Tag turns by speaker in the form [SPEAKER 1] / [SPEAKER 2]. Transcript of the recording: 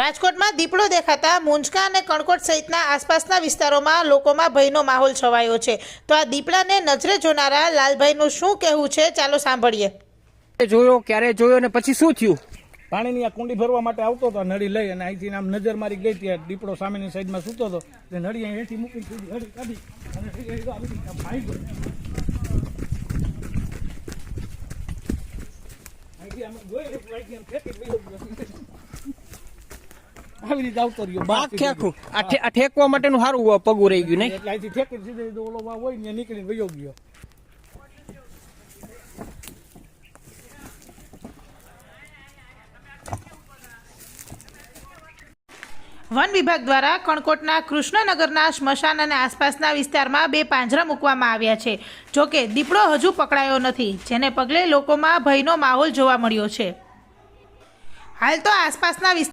[SPEAKER 1] રાજકોટમાં દીપડો દેખાતા મુંજકા અને કણકોટ સહિતના આસપાસના વિસ્તારોમાં લોકોમાં ભયનો માહોલ છવાયો છે. તો આ દીપડાને નજરે જોનારા લાલભાઈનું શું કહેવું છે? ચાલો સાંભળીએ.
[SPEAKER 2] જોયો ક્યારે જોયો ને પછી શું થયું?
[SPEAKER 3] પાણીની આ કુંડી ભરવા માટે આવતો હતો નળી લઈ અને અહીંથી આમ નજર મારી ગઈ ત્યાં દીપડો સામેની સાઈડમાં સૂતો હતો. તે નળી અહીં હેઠી મૂકી સીધી હળી કાઢી અને ગયો. અહીંથી આમ જોઈ લીધું, અહીંથી આમ ફેંકી વયો ગયો. આવી રીતે આવતો રહ્યો.
[SPEAKER 2] આખે આખું આ ઠેકવા માટેનું સારું પગું રહી ગયું નહીં?
[SPEAKER 3] એટલે અહીંથી ઠેકી સીધે સીધો ઓલો વાવ હોય ને નીકળીને વયો ગયો.
[SPEAKER 1] વન વિભાગ દ્વારા કણકોટના કૃષ્ણનગરના સ્મશાન અને આસપાસના વિસ્તારમાં બે પાંજરા મૂકવામાં આવ્યા છે. જોકે દીપડો હજુ પકડાયો નથી જેને પગલે લોકોમાં ભયનો માહોલ જોવા મળ્યો છે. હાલ તો આસપાસના વિસ્તાર